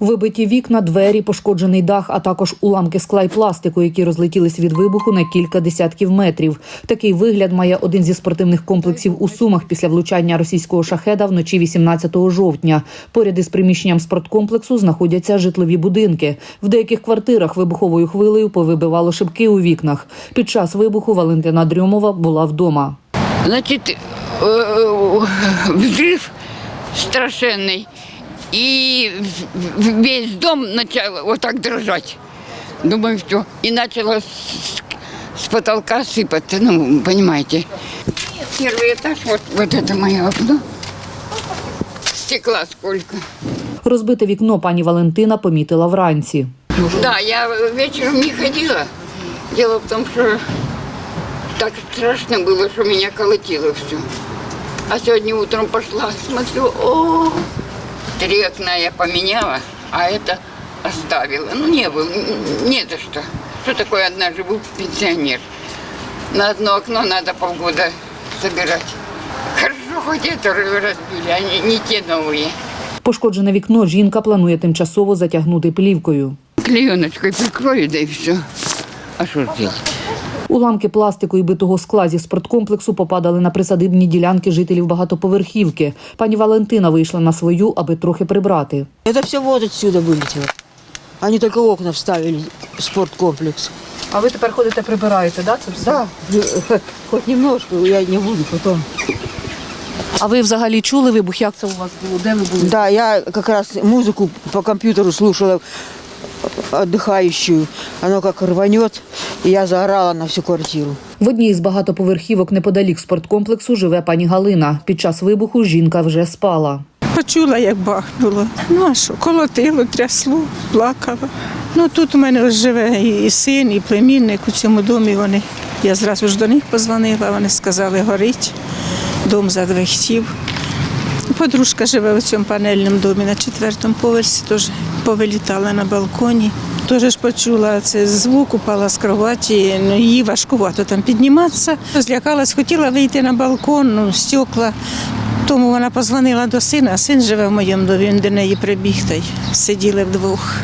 Вибиті вікна, двері, пошкоджений дах, а також уламки скла й пластику, які розлетілись від вибуху на кілька десятків метрів. Такий вигляд має один зі спортивних комплексів у Сумах після влучання російського шахеда вночі 18 жовтня. Поряд із приміщенням спорткомплексу знаходяться житлові будинки. В деяких квартирах вибуховою хвилею повибивало шибки у вікнах. Під час вибуху Валентина Дрьомова була вдома. Значит, э, э, взрыв страшенный. И в- в- весь дом начал вот так дрожать. Думаю, все. И начало с, с потолка сыпаться, ну, понимаете. Первый этаж, вот, вот это мое окно. Стекла сколько. Розбите вікно пані Валентина помітила вранці. Да, я вечером не ходила. Дело в том, что так страшно было, что меня колотило все. А сегодня утром пошла, смотрю, о, три окна я поменяла, а это оставила. Ну, не было, н- не за что. Что такое одна живу пенсионер? На одно окно надо полгода собирать. Хорошо, хоть это разбили, а не, не те новые. Пошкоджене вікно жінка планує тимчасово затягнути плівкою. Клееночкой прикрою, да и все. А что ж делать? Уламки пластику і битого скла зі спорткомплексу попадали на присадибні ділянки жителів багатоповерхівки. Пані Валентина вийшла на свою, аби трохи прибрати. Это все вот отсюда вылетело. Они только окна вставили в спорткомплекс. А ви тепер ходите прибираєте, да? Це все? Да, хоть немножко, я не буду потом. А ви взагалі чули вибух? Як це у вас було? Де ви були? Да, я как раз музыку по компьютеру слушала отдыхающую. Оно как рванет, и я заорала на всю квартиру. В одній з багатоповерхівок неподалік спорткомплексу живе пані Галина. Під час вибуху жінка вже спала. Почула, як бахнуло. Ну а що, колотило, трясло, плакала. Ну тут у мене живе і і син, і племінник у цьому домі. Вони. Я зразу ж до них позвонила, вони сказали, горить, дом задвихтів. Подружка живе у цьому панельному домі на четвертому поверсі, теж повилітала на балконі. Теж почула цей звук, упала з кроваті, ну, їй важкувато там підніматися. Злякалась, хотіла вийти на балкон, ну, стекла. Тому вона позвонила до сина, а син живе в моєму домі, він до неї прибіг та й сиділи вдвох.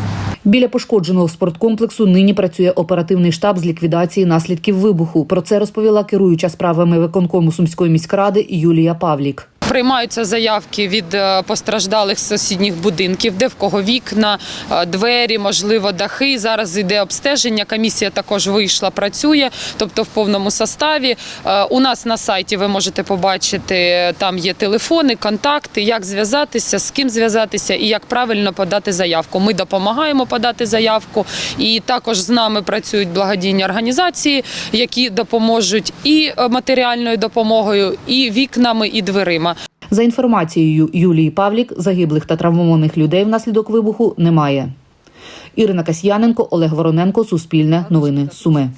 Біля пошкодженого спорткомплексу нині працює оперативний штаб з ліквідації наслідків вибуху. Про це розповіла керуюча справами виконкому Сумської міськради Юлія Павлік. Приймаються заявки від е, постраждалих сусідніх будинків, де в кого вікна, е, двері, можливо, дахи. Зараз йде обстеження. Комісія також вийшла, працює, тобто в повному составі. Е, У нас на сайті ви можете побачити, там є телефони, контакти, як зв'язатися, з ким зв'язатися і як правильно подати заявку. Ми допомагаємо подати заявку, і також з нами працюють благодійні організації, які допоможуть і матеріальною допомогою, і вікнами, і дверима. За інформацією Юлії Павлік, загиблих та травмованих людей внаслідок вибуху немає. Ірина Касьяненко, Олег Вороненко, Суспільне, Новини Суми.